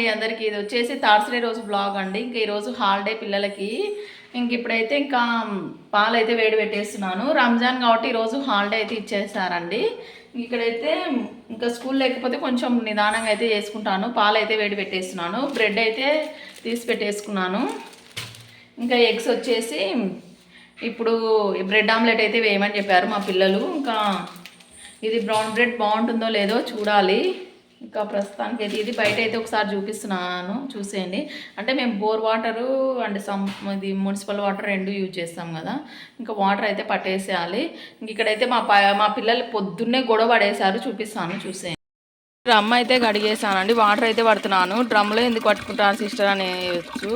మీ అందరికీ ఇది వచ్చేసి థర్స్డే రోజు బ్లాగ్ అండి. ఇంకా ఈరోజు హాలిడే పిల్లలకి ఇంక ఇప్పుడైతే ఇంకా పాలు అయితే వేడి పెట్టేస్తున్నాను. రంజాన్ కాబట్టి ఈరోజు హాలిడే అయితే ఇచ్చేస్తారండి ఇక్కడైతే ఇంకా స్కూల్ లేకపోతే కొంచెం నిదానంగా అయితే చేసుకుంటాను. పాలు అయితే వేడి పెట్టేస్తున్నాను. బ్రెడ్ అయితే తీసి పెట్టేసుకున్నాను. ఇంకా ఎగ్స్ వచ్చేసి ఇప్పుడు బ్రెడ్ ఆమ్లెట్ అయితే వేయమని చెప్పారు మా పిల్లలు. ఇంకా ఇది బ్రౌన్ బ్రెడ్ బాగుంటుందో లేదో చూడాలి. ఇంకా ప్రస్తుతానికి అయితే ఇది బయట అయితే ఒకసారి చూపిస్తున్నాను చూసేయండి. అంటే మేము బోర్ వాటరు అండ్ సమ్ ఇది మున్సిపల్ వాటర్ రెండు యూజ్ చేస్తాం కదా. ఇంకా వాటర్ అయితే పట్టేసేయాలి. ఇంక ఇక్కడైతే మా ప మా పిల్లలు పొద్దున్నే గొడవ పడేశారు చూపిస్తాను చూసేయండి. డ్రమ్ అయితే కడిగేసానండి వాటర్ అయితే పడుతున్నాను. డ్రమ్లో ఎందుకు పట్టుకుంటాను సిస్టర్ అనేయచ్చు.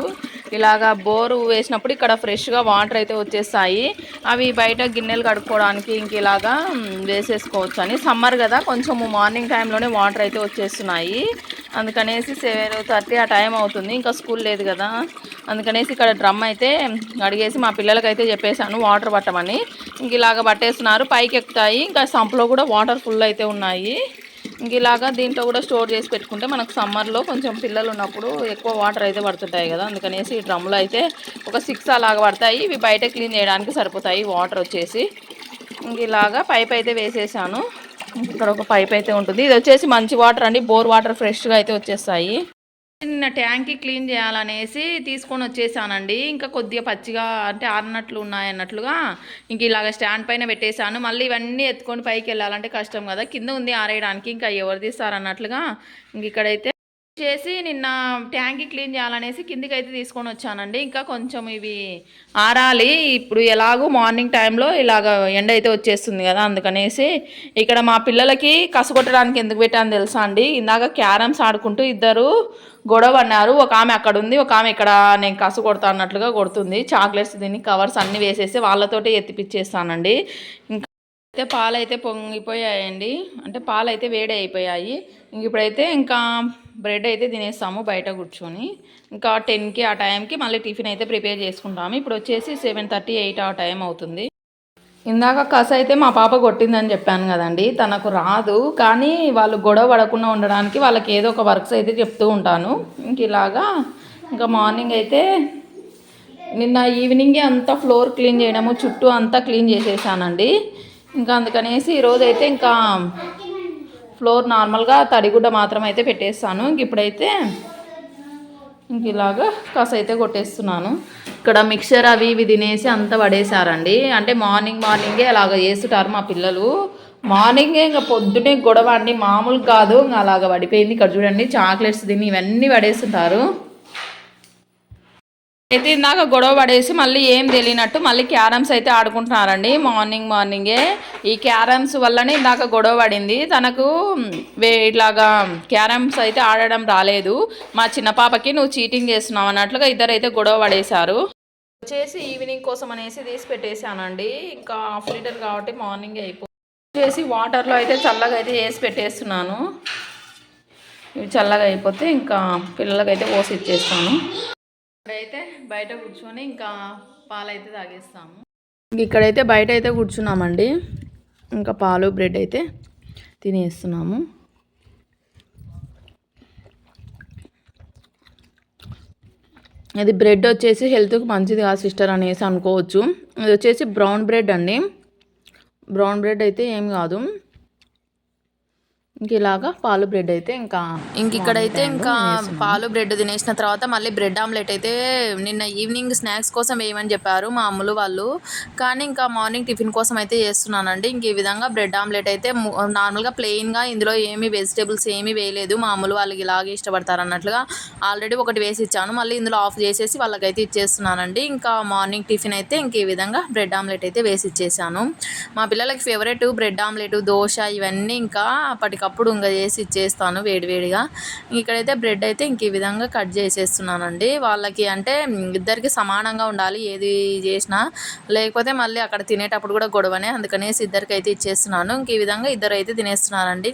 ఇలాగా బోరు వేసినప్పుడు ఇక్కడ ఫ్రెష్గా వాటర్ అయితే వచ్చేస్తాయి. అవి బయట గిన్నెలు కడుక్కోవడానికి ఇంక ఇలాగా వేసేసుకోవచ్చు అని. సమ్మర్ కదా కొంచెం మార్నింగ్ టైంలోనే వాటర్ అయితే వచ్చేస్తున్నాయి. అందుకనేసి సెవెన్ థర్టీ ఆ టైం అవుతుంది. ఇంకా స్కూల్ లేదు కదా. అందుకనేసి ఇక్కడ డ్రమ్ అయితే అడిగేసి మా పిల్లలకైతే చెప్పేశాను వాటర్ పట్టమని. ఇంక ఇలాగ పట్టేస్తున్నారు పైకి ఎక్కుతాయి ఇంకా సంపులో కూడా వాటర్ ఫుల్ అయితే ఉన్నాయి. ఇలాగా దీంట్లో కూడా స్టోర్ చేసి పెట్టుకుంటే మనకు సమ్మర్లో కొంచెం పిల్లలు ఉన్నప్పుడు ఎక్కువ వాటర్ అయితే పడుతుంటాయి కదా. అందుకనేసి ఈ డ్రమ్లో అయితే ఒక సిక్స్ అలాగ పడతాయి. ఇవి బయట క్లీన్ చేయడానికి సరిపోతాయి. వాటర్ వచ్చేసి ఇంక ఇలాగా పైప్ అయితే వేసేసాను. ఇక్కడ ఒక పైప్ అయితే ఉంటుంది. ఇది వచ్చేసి మంచి వాటర్ అండి. బోర్ వాటర్ ఫ్రెష్గా అయితే వచ్చేస్తాయి. నిన్న ట్యాంక్కి క్లీన్ చేయాలనేసి తీసుకొని వచ్చేసానండి. ఇంకా కొద్దిగా పచ్చిగా అంటే ఆరినట్లు ఉన్నాయన్నట్లుగా ఇంక ఇలాగ స్టాండ్ పైన పెట్టేశాను. మళ్ళీ ఇవన్నీ ఎత్తుకొని పైకి వెళ్ళాలంటే కష్టం కదా. కింద ఉంది ఆరేయడానికి ఇంకా ఎవరు తీస్తారన్నట్లుగా ఇంక ఇక్కడైతే చేసి నిన్న ట్యాంక్కి క్లీన్ చేయాలనేసి కిందికి అయితే తీసుకొని వచ్చానండి. ఇంకా కొంచెం ఇవి ఆరాలి. ఇప్పుడు ఎలాగో మార్నింగ్ టైంలో ఇలాగ ఎండ అయితే వచ్చేస్తుంది కదా అందుకనేసి ఇక్కడ మా పిల్లలకి కసగొట్టడానికి ఎందుకు పెట్టాను తెలుసా అండి? ఇందాక క్యారమ్స్ ఆడుకుంటూ ఇద్దరు గొడవ అన్నారు. ఒక ఆమె అక్కడ ఉంది ఒక ఆమె ఇక్కడ నేను కసు కొడతా అన్నట్లుగా కొడుతుంది. చాక్లెట్స్ దీన్ని కవర్స్ అన్నీ వేసేసి వాళ్ళతోటే ఎత్తిపిచ్చేస్తానండి. ఇంకా అయితే పాలు అయితే పొంగిపోయాయండి. అంటే పాలు అయితే వేడి అయిపోయాయి. ఇంక ఇప్పుడైతే ఇంకా బ్రెడ్ అయితే తినేస్తాము బయట కూర్చొని. ఇంకా టెన్కి ఆ టైంకి మళ్ళీ టిఫిన్ అయితే ప్రిపేర్ చేసుకుంటాము. ఇప్పుడు వచ్చేసి సెవెన్ థర్టీ ఎయిట్ ఆ టైం అవుతుంది. ఇందాక కస అయితే మా పాప కొట్టిందని చెప్పాను కదండి. తనకు రాదు. కానీ వాళ్ళు గొడవ పడకుండా ఉండడానికి వాళ్ళకి ఏదో ఒక వర్క్స్ అయితే చెప్తూ ఉంటాను. ఇంక ఇలాగా ఇంకా మార్నింగ్ అయితే నిన్న ఈవినింగే అంతా ఫ్లోర్ క్లీన్ చేయడము చుట్టూ అంతా క్లీన్ చేసేసానండి. ఇంకా అందుకనేసి ఈరోజు అయితే ఇంకా ఫ్లోర్ నార్మల్గా తడిగుడ్డ మాత్రం అయితే పెట్టేస్తాను. ఇంక ఇప్పుడైతే ఇంక ఇలాగా కాసైతే అయితే కొట్టేస్తున్నాను. ఇక్కడ మిక్చర్ అవి ఇవి తినేసి అంతా పడేశారండి. అంటే మార్నింగ్ మార్నింగే అలాగ చేస్తుంటారు మా పిల్లలు. మార్నింగే ఇంకా పొద్దునే గొడవ అండి. మామూలు కాదు ఇంకా అలాగ పడిపోయింది. ఇక్కడ చూడండి చాక్లెట్స్ తిని ఇవన్నీ పడేస్తుంటారు అయితే ఇందాక గొడవ పడేసి మళ్ళీ ఏం తెలియనట్టు మళ్ళీ క్యారమ్స్ అయితే ఆడుకుంటున్నారండి. మార్నింగ్ మార్నింగే. ఈ క్యారమ్స్ వల్లనే ఇందాక గొడవ పడింది. తనకు వే ఇట్లాగా క్యారమ్స్ అయితే ఆడడం రాలేదు. మా చిన్న పాపకి నువ్వు చీటింగ్ చేస్తున్నావు అన్నట్లుగా ఇద్దరైతే గొడవ పడేశారు. వచ్చేసి ఈవినింగ్ కోసం అనేసి తీసి పెట్టేశానండి. ఇంకా హాఫ్ లీటర్ కాబట్టి మార్నింగ్ అయిపో చేసి వాటర్లో అయితే చల్లగా అయితే వేసి పెట్టేస్తున్నాను. ఇవి చల్లగా అయిపోతే ఇంకా పిల్లలకైతే పోసి ఇచ్చేస్తాను ఇక్కడైతే బయట కూర్చొని ఇంకా పాలైతే తాగేస్తాము. ఇక్కడైతే బయట అయితే కూర్చున్నామండి. ఇంకా పాలు బ్రెడ్ అయితే తినేస్తున్నాము. అది బ్రెడ్ వచ్చేసి హెల్త్కి మంచిది కాదు సిస్టర్ అనేసి అనుకోవచ్చు. ఇది వచ్చేసి బ్రౌన్ బ్రెడ్ అండి. బ్రౌన్ బ్రెడ్ అయితే ఏం కాదు. ఇంక ఇలాగా పాలు బ్రెడ్ అయితే ఇంకా ఇంక ఇక్కడైతే ఇంకా పాలు బ్రెడ్ తినేసిన తర్వాత మళ్ళీ బ్రెడ్ ఆమ్లెట్ అయితే నిన్న ఈవినింగ్ స్నాక్స్ కోసం వేయమని చెప్పారు మా అమ్ములు వాళ్ళు. కానీ ఇంకా మార్నింగ్ టిఫిన్ కోసం అయితే చేస్తున్నానండి. ఇంక ఈ విధంగా బ్రెడ్ ఆమ్లెట్ అయితే నార్మల్గా ప్లెయిన్గా ఇందులో ఏమీ వెజిటేబుల్స్ ఏమీ వేయలేదు. మా అమ్ములు వాళ్ళకి ఇలాగే ఇష్టపడతారు అన్నట్లుగా ఆల్రెడీ ఒకటి వేసి ఇచ్చాను. మళ్ళీ ఇందులో ఆఫ్ చేసేసి వాళ్ళకైతే ఇచ్చేస్తున్నానండి. ఇంకా మార్నింగ్ టిఫిన్ అయితే ఇంక ఈ విధంగా బ్రెడ్ ఆమ్లెట్ అయితే వేసి ఇచ్చేసాను. మా పిల్లలకి ఫేవరెట్ బ్రెడ్ ఆమ్లెట్ దోశ ఇవన్నీ ఇంకా అప్పటికప్పుడు ఇంకా చేసి ఇచ్చేస్తాను వేడివేడిగా. ఇక్కడైతే బ్రెడ్ అయితే ఇంక ఈ విధంగా కట్ చేసేస్తున్నానండి. వాళ్ళకి అంటే ఇద్దరికి సమానంగా ఉండాలి ఏది చేసినా. లేకపోతే మళ్ళీ అక్కడ తినేటప్పుడు కూడా గొడవనే. అందుకనేసి ఇద్దరికి అయితే ఇచ్చేస్తున్నాను. ఇంక ఈ విధంగా ఇద్దరు అయితే తినేస్తున్నారండి.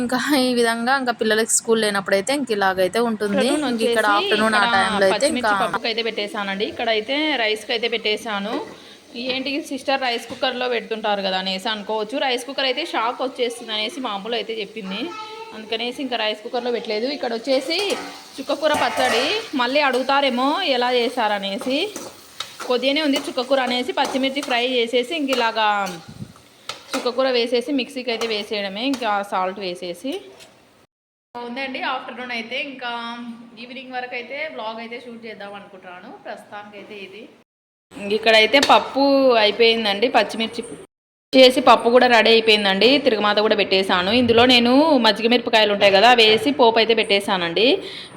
ఇంకా ఈ విధంగా ఇంకా పిల్లలకి స్కూల్ లేనప్పుడు అయితే ఇంక ఇలాగైతే ఉంటుంది. ఇంక ఇక్కడ ఆఫ్టర్నూన్ ఆ టైంలో అయితే ఇంకా అయితే పెట్టేశానండి. ఇక్కడ అయితే రైస్కి అయితే పెట్టేశాను. ఏంటి సిస్టర్ రైస్ కుక్కర్లో పెడుతుంటారు కదా అనేసి అనుకోవచ్చు. రైస్ కుక్కర్ అయితే షాక్ వచ్చేస్తుంది అనేసి మామూలు అయితే చెప్పింది. అందుకనేసి ఇంకా రైస్ కుక్కర్లో పెట్టలేదు. ఇక్కడ వచ్చేసి చుక్కకూర పచ్చడి. మళ్ళీ అడుగుతారేమో ఎలా చేశారనేసి కొద్దిగానే ఉంది చుక్కకూర అనేసి పచ్చిమిర్చి ఫ్రై చేసేసి ఇంక ఇలాగా చుక్కకూర వేసేసి మిక్సీకి అయితే వేసేయడమే. ఇంకా సాల్ట్ వేసేసి. ఉందండి ఆఫ్టర్నూన్ అయితే. ఇంకా ఈవినింగ్ వరకు అయితే బ్లాగ్ అయితే షూట్ చేద్దాం అనుకుంటున్నాను. ప్రస్తుతానికి అయితే ఇది. ఇక్కడైతే పప్పు అయిపోయిందండి పచ్చిమిర్చి చేసి పప్పు కూడా రెడీ అయిపోయిందండి తిరుగుమాత కూడా పెట్టేశాను. ఇందులో నేను మజ్జిగ మిరపకాయలు ఉంటాయి కదా అవి వేసి పోపు అయితే పెట్టేశానండి.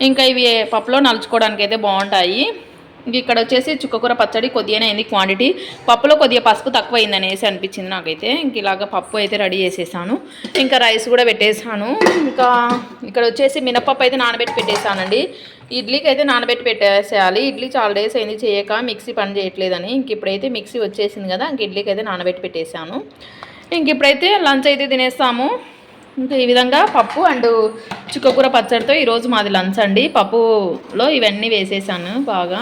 ఇంకా ఇవి పప్పులో నలుచుకోవడానికి అయితే బాగుంటాయి. ఇంక ఇక్కడ వచ్చేసి చుక్కకూర పచ్చడి కొద్దిగానే అయింది క్వాంటిటీ పప్పులో కొద్దిగా పసుపు తక్కువ అయింది అనేసి అనిపించింది నాకైతే. ఇంక ఇలాగ పప్పు అయితే రెడీ చేసేసాను. ఇంకా రైస్ కూడా పెట్టేశాను ఇంకా ఇక్కడ వచ్చేసి మినపప్పు అయితే నానబెట్టి పెట్టేశానండి ఇడ్లీకి అయితే నానబెట్టి పెట్టేసేయాలి. ఇడ్లీ చాలా డేస్ అయింది చేయక మిక్సీ పని చేయట్లేదని. ఇంక ఇప్పుడైతే మిక్సీ వచ్చేసింది కదా ఇంక ఇడ్లీకి అయితే నానబెట్టి పెట్టేశాను ఇంక ఇప్పుడైతే లంచ్ అయితే తినేస్తాము. ఇంకా ఈ విధంగా పప్పు అండ్ చుక్కకూర పచ్చడితో ఈరోజు మాది లంచ్ అండి. పప్పులో ఇవన్నీ వేసేసాను బాగా.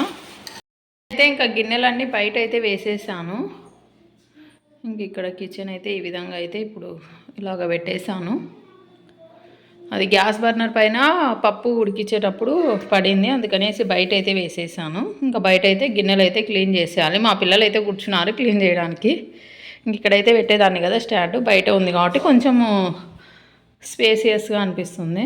అయితే ఇంకా గిన్నెలన్నీ బయట అయితే వేసేసాను. ఇంక ఇక్కడ కిచెన్ అయితే ఈ విధంగా అయితే ఇప్పుడు ఇలాగ పెట్టేశాను. అది గ్యాస్ బర్నర్ పైన పప్పు ఉడికించేటప్పుడు పడింది అందుకనేసి బయట అయితే వేసేసాను. ఇంకా బయట అయితే గిన్నెలు అయితే క్లీన్ చేసేయాలి. మా పిల్లలు అయితే కూర్చున్నారు క్లీన్ చేయడానికి. ఇంక ఇక్కడైతే పెట్టేదాన్ని కదా స్టాండ్ బయట ఉంది కాబట్టి కొంచెము స్పేసియస్గా అనిపిస్తుంది.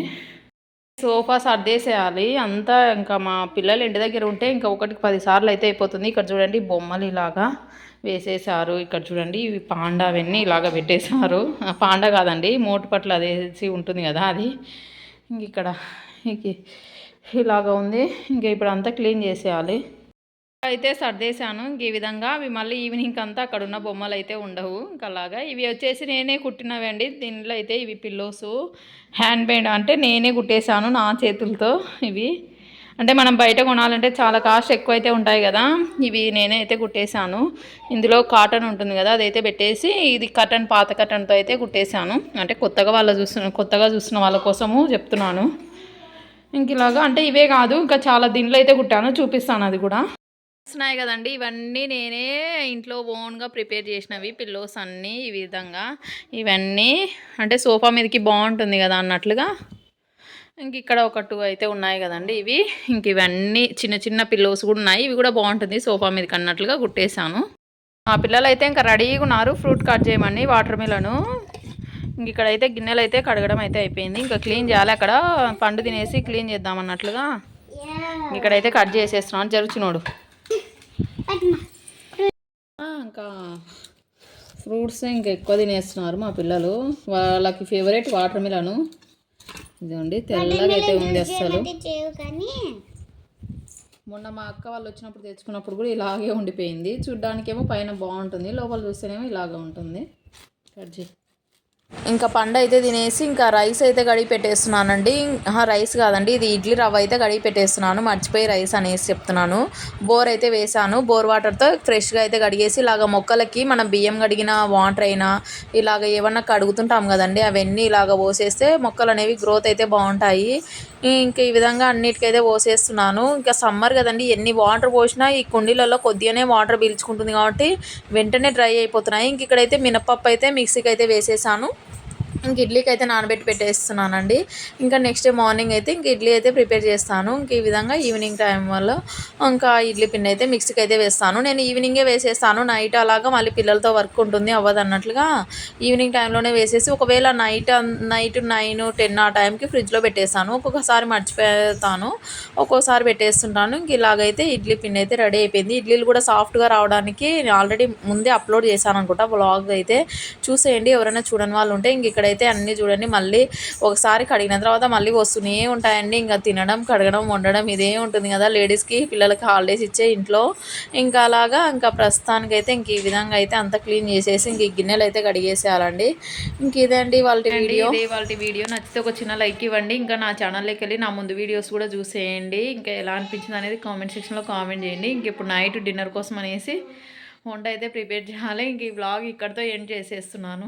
సోఫా సర్దేసేయాలి. అంతా ఇంకా మా పిల్లలు ఇంటి దగ్గర ఉంటే ఇంకా ఒకటికి పది సార్లు అయితే అయిపోతుంది. ఇక్కడ చూడండి బొమ్మలు ఇలాగా వేసేసారు ఇక్కడ చూడండి ఇవి పాండా అవన్నీ ఇలాగ పెట్టేశారు. ఆ, పాండా కాదండి మోటు పట్ల అదేసి ఉంటుంది కదా అది. ఇంక ఇక్కడ ఇలాగ ఉంది. ఇంకా ఇప్పుడు అంతా క్లీన్ చేసేయాలి. అయితే సర్దేశాను. ఈ విధంగా అవి మళ్ళీ ఈవినింగ్ అంతా అక్కడ ఉన్న బొమ్మలు అయితే ఉండవు. ఇంకా అలాగా. ఇవి వచ్చేసి నేనే కుట్టినవి అండి దీనిలో అయితే ఇవి పిల్లోస్ హ్యాండ్ మేడ్ అంటే నేనే కుట్టేశాను నా చేతులతో ఇవి. అంటే మనం బయట కొనాలంటే చాలా కాస్ట్ ఎక్కువ అయితే ఉంటాయి కదా. ఇవి నేనే అయితే కుట్టేశాను. ఇందులో కాటన్ ఉంటుంది కదా అదైతే పెట్టేసి ఇది కటన్ పాత కటన్తో అయితే కుట్టేశాను. అంటే కొత్తగా వాళ్ళ చూస్తున్న కొత్తగా చూస్తున్న వాళ్ళ కోసము చెప్తున్నాను. ఇంక ఇలాగా. అంటే ఇవే కాదు ఇంకా చాలా దీనిలో అయితే కుట్టాను. చూపిస్తాను అది కూడా. వస్తున్నాయి కదండి. ఇవన్నీ నేనే ఇంట్లో ఓన్గా ప్రిపేర్ చేసినవి పిల్లోస్ అన్నీ ఈ విధంగా. ఇవన్నీ అంటే సోఫా మీదకి బాగుంటుంది కదా అన్నట్లుగా. ఇంక ఇక్కడ ఒక టూ అయితే ఉన్నాయి కదండి ఇవి. ఇంక ఇవన్నీ చిన్న చిన్న పిల్లోస్ కూడా ఉన్నాయి. ఇవి కూడా బాగుంటుంది సోఫా మీదకి అన్నట్లుగా కుట్టేశాను. ఆ పిల్లలు అయితే ఇంకా రెడీగా ఉన్నారు. ఫ్రూట్ కట్ చేయమని వాటర్ మిలను. ఇంక ఇక్కడైతే గిన్నెలు అయితే కడగడం అయితే అయిపోయింది. ఇంకా క్లీన్ చేయాలి అక్కడ. పండు తినేసి క్లీన్ చేద్దాం అన్నట్లుగా. ఇక్కడైతే కట్ చేసేస్తున్నాను. జరుగుచునోడు ఆ, ఇంకా ఫ్రూట్స్ ఇంకా ఎక్కువ తినేస్తున్నారు మా పిల్లలు. వాళ్ళకి ఫేవరెట్ వాటర్ మిలను ఇదిగోండి తెల్లగా అయితే ఉంది అస్సలు. మొన్న మా అక్క వాళ్ళు వచ్చినప్పుడు తెచ్చుకున్నప్పుడు కూడా ఇలాగే ఉండిపోయింది. చూడ్డానికేమో పైన బాగుంటుంది లోపల చూస్తేనేమో ఇలాగే ఉంటుంది. కట్ చేసి ఇంకా పండు అయితే తినేసి ఇంకా రైస్ అయితే కడిగి పెట్టేస్తున్నానండి. రైస్ కాదండి ఇది ఇడ్లీ రవ్వ అయితే కడిగి పెట్టేస్తున్నాను. మర్చిపోయి రైస్ అనేసి చెప్తున్నాను. బోర్ అయితే వేసాను బోర్ వాటర్తో ఫ్రెష్గా అయితే కడిగేసి ఇలాగ మొక్కలకి మనం బియ్యం కడిగిన వాటర్ అయినా ఇలాగ ఏమన్నా కడుగుతుంటాం కదండి అవన్నీ ఇలాగ పోసేస్తే మొక్కలు అనేవి గ్రోత్ అయితే బాగుంటాయి. ఇంకా ఈ విధంగా అన్నిటికైతే పోసేస్తున్నాను. ఇంకా సమ్మర్ కదండి ఎన్ని వాటర్ పోసినా ఈ కుండీలలో కొద్దిగానే వాటర్ పీల్చుకుంటుంది కాబట్టి వెంటనే డ్రై అయిపోతున్నాయి. ఇంక ఇక్కడైతే మినపప్పు అయితే మిక్సీకి అయితే వేసేసాను. ఇంక ఇడ్లీకి అయితే నానబెట్టి పెట్టేస్తున్నానండి. ఇంకా నెక్స్ట్ డే మార్నింగ్ అయితే ఇంక ఇడ్లీ అయితే ప్రిపేర్ చేస్తాను. ఇంక ఈ విధంగా ఈవినింగ్ టైం వల్ల ఇంకా ఇడ్లీ పిండి అయితే మిక్సీకి అయితే వేస్తాను. నేను ఈవినింగే వేసేస్తాను. నైట్ అలాగా మళ్ళీ పిల్లలతో వర్క్ ఉంటుంది అవ్వదు అన్నట్లుగా ఈవినింగ్ టైంలోనే వేసేసి ఒకవేళ నైట్ నైట్ నైన్ టెన్ ఆ టైంకి ఫ్రిడ్జ్లో పెట్టేస్తాను. ఒక్కొక్కసారి మర్చిపోతాను. ఒక్కోసారి పెట్టేస్తుంటాను. ఇంక ఇలాగైతే ఇడ్లీ పిండి అయితే రెడీ అయిపోయింది. ఇడ్లీలు కూడా సాఫ్ట్గా రావడానికి ఆల్రెడీ ముందే అప్లోడ్ చేశాను అనుకుంటా. బ్లాగ్ అయితే చూసేయండి. ఎవరైనా చూడని వాళ్ళు ఉంటే ఇంక ఇక్కడైతే అన్నీ చూడండి మళ్ళీ ఒకసారి కడిగిన తర్వాత మళ్ళీ వస్తూనే ఉంటాయండి. ఇంకా తినడం కడగడం వండడం ఇదే ఉంటుంది కదా లేడీస్కి పిల్లలకి హాలిడేస్ ఇచ్చే ఇంట్లో. ఇంకా అలాగా ఇంకా ప్రస్తుతానికైతే ఇంక ఈ విధంగా అయితే అంతా క్లీన్ చేసేసి ఇంక ఈ గిన్నెలు అయితే కడిగేసేయాలండి. ఇంక ఇదే అండి వాళ్ళ వీడియో. వాళ్ళ వీడియో. నచ్చితే ఒక చిన్న లైక్ ఇవ్వండి. ఇంకా నా ఛానల్లోకి వెళ్ళి నా ముందు వీడియోస్ కూడా చూసేయండి. ఇంకా ఎలా అనిపించింది అనేది కామెంట్ సెక్షన్లో కామెంట్ చేయండి. ఇంక ఇప్పుడు నైట్ డిన్నర్ కోసం అనేసి వంట అయితే ప్రిపేర్ చేయాలి. ఇంక ఈ బ్లాగ్ ఇక్కడితో ఎండ్ చేసేస్తున్నాను.